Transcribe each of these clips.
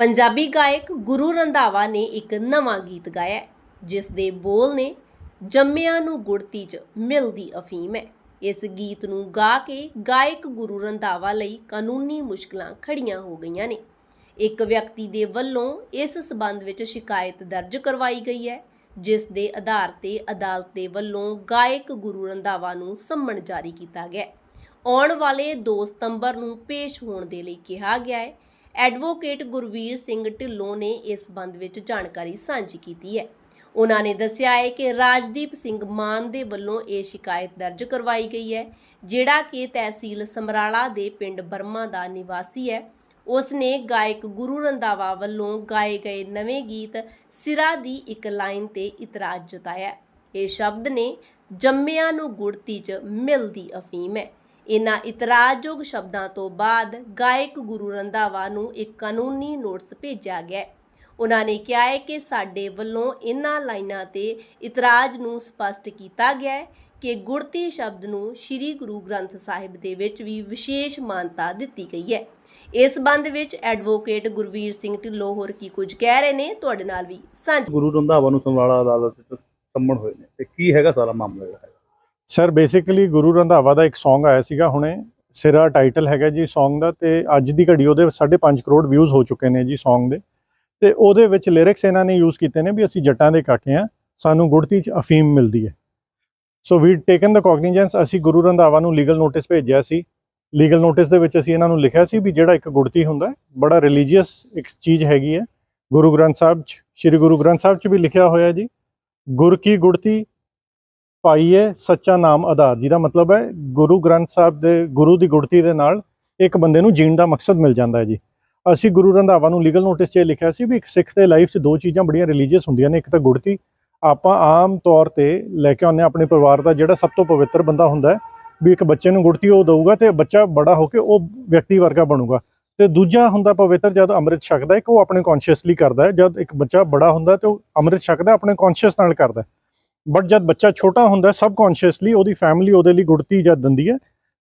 ਪੰਜਾਬੀ ਗਾਇਕ ਗੁਰੂ ਰੰਧਾਵਾ ਨੇ ਇੱਕ ਨਵਾਂ ਗੀਤ ਗਾਇਆ ਜਿਸ ਦੇ ਬੋਲ ਨੇ, ਜੰਮਿਆਂ ਨੂੰ ਗੁੜਤੀ 'ਚ ਮਿਲਦੀ ਅਫੀਮ ਹੈ। ਇਸ ਗੀਤ ਨੂੰ ਗਾ ਕੇ ਗਾਇਕ ਗੁਰੂ ਰੰਧਾਵਾ ਲਈ ਕਾਨੂੰਨੀ ਮੁਸ਼ਕਲਾਂ ਖੜੀਆਂ ਹੋ ਗਈਆਂ ਨੇ। ਇੱਕ ਵਿਅਕਤੀ ਦੇ ਵੱਲੋਂ ਇਸ ਸਬੰਧ ਵਿੱਚ ਸ਼ਿਕਾਇਤ ਦਰਜ ਕਰਵਾਈ ਗਈ ਹੈ, ਜਿਸ ਦੇ ਆਧਾਰ ਤੇ ਅਦਾਲਤ ਦੇ ਵੱਲੋਂ ਗਾਇਕ ਗੁਰੂ ਰੰਧਾਵਾ ਨੂੰ ਸੰਮਣ ਜਾਰੀ ਕੀਤਾ ਗਿਆ ਆਉਣ ਵਾਲੇ 2 ਸਤੰਬਰ ਨੂੰ ਪੇਸ਼ ਹੋਣ ਦੇ ਲਈ ਕਿਹਾ ਗਿਆ ਹੈ ਐਡਵੋਕੇਟ ਗੁਰਵੀਰ ਸਿੰਘ ਢਿੱਲੋਂ ਨੇ ਇਸ ਸੰਬੰਧ ਵਿੱਚ ਜਾਣਕਾਰੀ ਸਾਂਝੀ ਕੀਤੀ ਹੈ। ਉਹਨਾਂ ਨੇ ਦੱਸਿਆ ਹੈ ਕਿ ਰਾਜਦੀਪ ਸਿੰਘ ਮਾਨ ਦੇ ਵੱਲੋਂ ਇਹ ਸ਼ਿਕਾਇਤ ਦਰਜ ਕਰਵਾਈ ਗਈ ਹੈ, ਜਿਹੜਾ ਕਿ ਤਹਿਸੀਲ ਸਮਰਾਲਾ ਦੇ ਪਿੰਡ ਬਰਮਾ ਦਾ ਨਿਵਾਸੀ ਹੈ। ਉਸ ਨੇ ਗਾਇਕ ਗੁਰੂ ਰੰਧਾਵਾ ਵੱਲੋਂ ਗਾਏ ਗਏ ਨਵੇਂ ਗੀਤ ਸਿਰਾ ਦੀ ਇੱਕ ਲਾਈਨ ਤੇ ਇਤਰਾਜ਼ ਜਤਾਇਆ। ਇਹ ਸ਼ਬਦ ਨੇ ਜੰਮਿਆਂ ਨੂੰ ਗੁੜਤੀ 'ਚ ਮਿਲਦੀ ਅਫੀਮ ਹੈ। ਇਨ੍ਹਾਂ ਇਤਰਾਜ਼ਯੋਗ ਸ਼ਬਦਾਂ ਤੋਂ ਬਾਅਦ ਗਾਇਕ ਗੁਰੂ ਰੰਧਾਵਾ ਨੂੰ ਇੱਕ ਕਾਨੂੰਨੀ ਨੋਟਿਸ ਭੇਜਿਆ ਗਿਆ ਉਹਨਾਂ ਨੇ ਕਿਹਾ ਹੈ ਕਿ ਸਾਡੇ ਵੱਲੋਂ ਇਨ੍ਹਾਂ ਲਾਈਨਾਂ ਤੇ ਇਤਰਾਜ਼ ਨੂੰ ਸਪਸ਼ਟ ਕੀਤਾ ਗਿਆ ਹੈ ਕਿ ਗੁੜਤੀ ਸ਼ਬਦ ਨੂੰ ਸ੍ਰੀ ਗੁਰੂ ਗ੍ਰੰਥ ਸਾਹਿਬ ਦੇ ਵਿੱਚ ਵੀ ਵਿਸ਼ੇਸ਼ ਮਾਨਤਾ ਦਿੱਤੀ ਗਈ ਹੈ। ਇਸ ਸੰਬੰਧ ਵਿੱਚ ਐਡਵੋਕੇਟ ਗੁਰਵੀਰ ਸਿੰਘ ਢਿੱਲੋਂ ਹੋਰ ਕੀ ਕੁਝ ਕਹਿ ਰਹੇ ਨੇ, ਤੁਹਾਡੇ ਨਾਲ ਵੀ ਸਾਂਝਾ ਗੁਰੂ ਰੰਧਾਵਾ ਨੂੰ ਸਮਰਾਲਾ ਅਦਾਲਤ ਵਿੱਚ ਸੰਮਣ ਹੋਏ ਨੇ। ਤੇ ਕੀ ਹੈਗਾ ਸਾਰਾ ਮਾਮਲਾ ਜਿਹੜਾ ਹੈ? ਸਰ ਬੇਸਿਕਲੀ ਗੁਰੂ ਰੰਧਾਵਾ ਦਾ ਇੱਕ Song ਆਇਆ ਸੀਗਾ ਹੁਣੇ। ਸਿਰਾ ਟਾਈਟਲ ਹੈਗਾ ਜੀ Song ਦਾ ਤੇ ਅੱਜ ਦੀ ਘੜੀ ਉਹਦੇ 5.5 ਕਰੋੜ ਵਿਊਜ਼ ਹੋ ਚੁੱਕੇ ਨੇ ਜੀ Song ਦੇ। ਤੇ ਉਹਦੇ ਵਿੱਚ ਲਿਰਿਕਸ ਇਹਨਾਂ ਨੇ ਯੂਜ਼ ਕੀਤੇ ਨੇ ਵੀ ਅਸੀਂ ਜੱਟਾਂ ਦੇ ਕਾਕੇ ਆ ਸਾਨੂੰ ਗੁੜਤੀ ਚ ਅਫੀਮ ਮਿਲਦੀ ਹੈ। ਸੋ ਵੀ ਟੇਕਨ ਦਾ ਕੋਗਨੀਜੈਂਸ ਅਸੀਂ ਗੁਰੂ ਰੰਧਾਵਾ ਨੂੰ ਲੀਗਲ ਨੋਟਿਸ ਭੇਜਿਆ ਸੀ। ਲੀਗਲ ਨੋਟਿਸ ਦੇ ਵਿੱਚ ਅਸੀਂ ਇਹਨਾਂ ਨੂੰ ਲਿਖਿਆ ਸੀ ਵੀ ਜਿਹੜਾ ਇੱਕ ਗੁੜਤੀ ਹੁੰਦਾ ਬੜਾ ਰਿਲੀਜੀਅਸ ਇੱਕ ਚੀਜ਼ ਹੈਗੀ ਹੈ। ਗੁਰੂ ਗ੍ਰੰਥ ਸਾਹਿਬ ਚ, ਸ੍ਰੀ ਗੁਰੂ ਗ੍ਰੰਥ ਸਾਹਿਬ ਚ ਵੀ ਲਿਖਿਆ ਹੋਇਆ ਜੀ। ਗੁਰ ਕੀ ਗੁੜਤੀ ਪਾਈਏ ਸੱਚਾ ਨਾਮ ਆਧਾਰ। ਜਿਹਦਾ ਮਤਲਬ ਹੈ, ਗੁਰੂ ਗ੍ਰੰਥ ਸਾਹਿਬ ਦੇ, ਗੁਰੂ ਦੀ ਗੁੜਤੀ ਦੇ ਨਾਲ ਇੱਕ ਬੰਦੇ ਨੂੰ ਜੀਣ ਦਾ ਮਕਸਦ ਮਿਲ ਜਾਂਦਾ ਹੈ ਜੀ। ਅਸੀਂ ਗੁਰੂ ਰੰਧਾਵਾ ਨੂੰ ਲੀਗਲ ਨੋਟਿਸ 'ਚ ਇਹ ਲਿਖਿਆ ਸੀ ਵੀ ਇੱਕ ਸਿੱਖ ਦੇ ਲਾਈਫ 'ਚ ਦੋ ਚੀਜ਼ਾਂ ਬੜੀਆਂ ਰਿਲੀਜੀਅਸ ਹੁੰਦੀਆਂ ਨੇ, ਇੱਕ ਤਾਂ ਗੁੜਤੀ। ਆਪਾਂ ਆਮ ਤੌਰ ਤੇ ਲੈ ਕੇ ਆਉਂਦੇ ਹਾਂ ਆਪਣੇ ਪਰਿਵਾਰ ਦਾ ਜਿਹੜਾ ਸਭ ਤੋਂ ਪਵਿੱਤਰ ਬੰਦਾ ਹੁੰਦਾ ਹੈ, ਵੀ ਇੱਕ ਬੱਚੇ ਨੂੰ ਗੁੜਤੀ ਉਹ ਦਊਗਾ ਤੇ ਬੱਚਾ ਬੜਾ ਹੋ ਕੇ ਉਹ ਵਿਅਕਤੀ ਵਰਗਾ ਬਣੂਗਾ। ਤੇ ਦੂਜਾ ਹੁੰਦਾ ਪਵਿੱਤਰ, ਜਦ ਅੰਮ੍ਰਿਤ ਛਕਦਾ ਹੈ ਕਿ ਉਹ ਆਪਣੇ ਕੌਨਸ਼ੀਅਸਲੀ ਕਰਦਾ ਹੈ। ਜਦ ਇੱਕ ਬੱਚਾ ਬੜਾ ਹੁੰਦਾ ਤੇ ਉਹ ਅੰਮ੍ਰਿਤ ਛਕਦਾ, ਆਪਣੇ ਕੌਨਸ਼ੀਅਸ ਨਾਲ ਕਰਦਾ ਬਟ ਜਦ ਬੱਚਾ ਛੋਟਾ ਹੁੰਦਾ ਸਬ ਕੌਨਸ਼ੀਅਸਲੀ ਉਹਦੀ ਫੈਮਿਲੀ ਉਹਦੇ ਲਈ ਗੁੜਤੀ ਜਦ ਦਿੰਦੀ ਹੈ,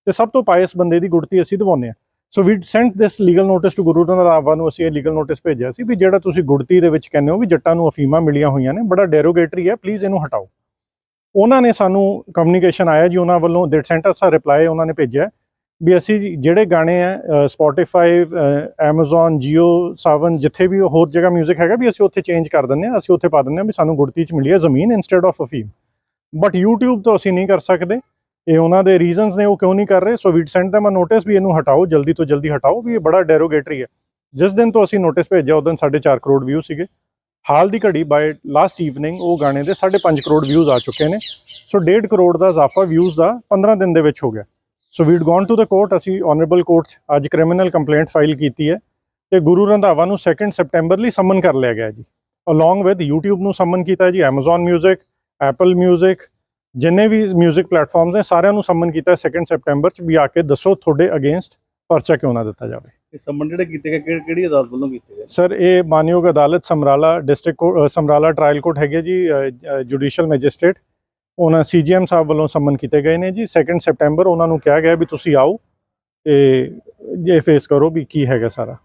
ਤੇ ਸਭ ਤੋਂ ਪਾਇਸ ਬੰਦੇ ਦੀ ਗੁੜਤੀ ਅਸੀਂ ਦਿਵਾਉਂਦੇ ਹਾਂ। So we sent this legal notice to Guru Randhawa ਨੂੰ, ਅਸੀਂ ਇਹ ਲੀਗਲ ਨੋਟਿਸ ਭੇਜਿਆ ਸੀ ਵੀ ਜਿਹੜਾ ਤੁਸੀਂ ਗੁੜਤੀ ਦੇ ਵਿੱਚ ਕਹਿੰਦੇ ਹੋ ਵੀ ਜੱਟਾਂ ਨੂੰ ਅਫੀਮਾਂ ਮਿਲੀਆਂ ਹੋਈਆਂ ਨੇ, ਬੜਾ ਡੈਰੋਗੇਟਰੀ ਹੈ ਪਲੀਜ਼ ਇਹਨੂੰ ਹਟਾਓ। ਉਹਨਾਂ ਨੇ ਸਾਨੂੰ ਕਮਿਊਨੀਕੇਸ਼ਨ ਆਇਆ ਜੀ, ਉਹਨਾਂ ਵੱਲੋਂ ਦੇ ਸੈਂਟ ਅਸ ਰਿਪਲਾਈ ਉਹਨਾਂ ਨੇ ਭੇਜਿਆ। ਵੀ ਅਸੀਂ ਜਿਹੜੇ ਗਾਣੇ ਆ ਸਪੋਟੀਫਾਈ Amazon, Jio ਸਾਵਨ ਜਿੱਥੇ ਵੀ ਹੋਰ ਜਗ੍ਹਾ 뮤직 ਹੈਗਾ ਵੀ ਅਸੀਂ ਉੱਥੇ ਚੇਂਜ ਕਰ ਦਿੰਨੇ ਆ ਅਸੀਂ ਉੱਥੇ ਪਾ ਦਿੰਨੇ ਆ ਵੀ ਸਾਨੂੰ ਗੁੜਤੀ ਚ ਮਿਲੀ ਹੈ ਜ਼ਮੀਨ ਇਨਸਟੈਡ ਆਫ ਅਫੀਮ ਬਟ YouTube ਤੋਂ ਅਸੀਂ ਨਹੀਂ ਕਰ ਸਕਦੇ। ਇਹ ਉਹਨਾਂ ਦੇ ਰੀਜ਼ਨਸ ਨੇ, ਉਹ ਕਿਉਂ ਨਹੀਂ ਕਰ ਰਹੇ? So we'd send them a notice ਵੀ ਇਹਨੂੰ ਹਟਾਓ, ਜਲਦੀ ਤੋਂ ਜਲਦੀ ਹਟਾਓ ਵੀ ਇਹ ਬੜਾ ਡੈਰੋਗੇਟਰੀ ਹੈ। ਜਿਸ ਦਿਨ ਤੋਂ ਅਸੀਂ ਨੋਟਿਸ ਭੇਜਿਆ, ਉਸ ਦਿਨ 4.5 ਕਰੋੜ ਵਿਊ ਸੀਗੇ। ਹਾਲ ਦੀ ਘੜੀ ਬਾਈ ਲਾਸਟ ਈਵਨਿੰਗ ਉਹ ਗਾਣੇ ਦੇ 5.5 ਕਰੋੜ ਵਿਊਜ਼ ਆ ਚੁੱਕੇ ਨੇ। ਸੋ 1.5 ਕਰੋੜ ਦਾ ਇਜ਼ਾਫਾ ਵਿਊਜ਼ ਦਾ 15 ਦਿਨ ਦੇ ਵਿੱਚ ਹੋ ਗਿਆ। So we'd gone to the court ਅਸੀਂ ਆਨਰੇਬਲ ਕੋਰਟ ਅੱਜ ਕ੍ਰਿਮੀਨਲ ਕੰਪਲੇਂਟ ਫਾਈਲ ਕੀਤੀ ਹੈ ਤੇ ਗੁਰੂ ਰੰਧਾਵਾ ਨੂੰ 2 ਸੈਪਟੈਂਬਰ ਲਈ ਸਮਨ ਕਰ ਲਿਆ ਗਿਆ ਜੀ। ਅਲੋਂਗ ਵਿਦ YouTube ਨੂੰ ਸਮਨ ਕੀਤਾ ਜੀ Amazon Music Apple Music ਜਿੰਨੇ ਵੀ 뮤직 ਪਲੇਟਫਾਰਮਸ ਨੇ ਸਾਰਿਆਂ ਨੂੰ ਸਮਨ ਕੀਤਾ 2 ਸੈਪਟੈਂਬਰ 'ਚ ਵੀ ਆ ਕੇ ਦੱਸੋ ਤੁਹਾਡੇ ਅਗੇਂਸਟ ਪਰਚਾ ਕਿਉਂ ਨਾ ਦਿੱਤਾ ਜਾਵੇ। ਇਹ ਸੰਮਣ ਜਿਹੜੇ ਕੀਤੇ ਗਏ ਕਿਹੜੀ- ਕਿਹੜੀ ਅਦਾਲਤ ਵੱਲੋਂ ਕੀਤੇ ਗਏ? ਸਰ ਇਹ ਮਾਨਯੋਗ ਅਦਾਲਤ Samrala district Samrala trial court ਹੈਗੇ ਜੀ ਜੁਡੀਸ਼ੀਅਲ ਮੈਜਿਸਟ੍ਰੇਟ ਉਹਨਾਂ ਸੀਜੀਐਮ ਸਾਹਿਬ ਵੱਲੋਂ ਸੰਮਨ ਕੀਤੇ ਗਏ ਨੇ ਜੀ। 2 ਸੈਪਟੈਂਬਰ ਉਹਨਾਂ ਨੂੰ ਕਿਹਾ ਗਿਆ ਵੀ ਤੁਸੀਂ ਆਓ ਤੇ ਇਹ ਫੇਸ ਕਰੋ ਵੀ ਕੀ ਹੈਗਾ ਸਾਰਾ।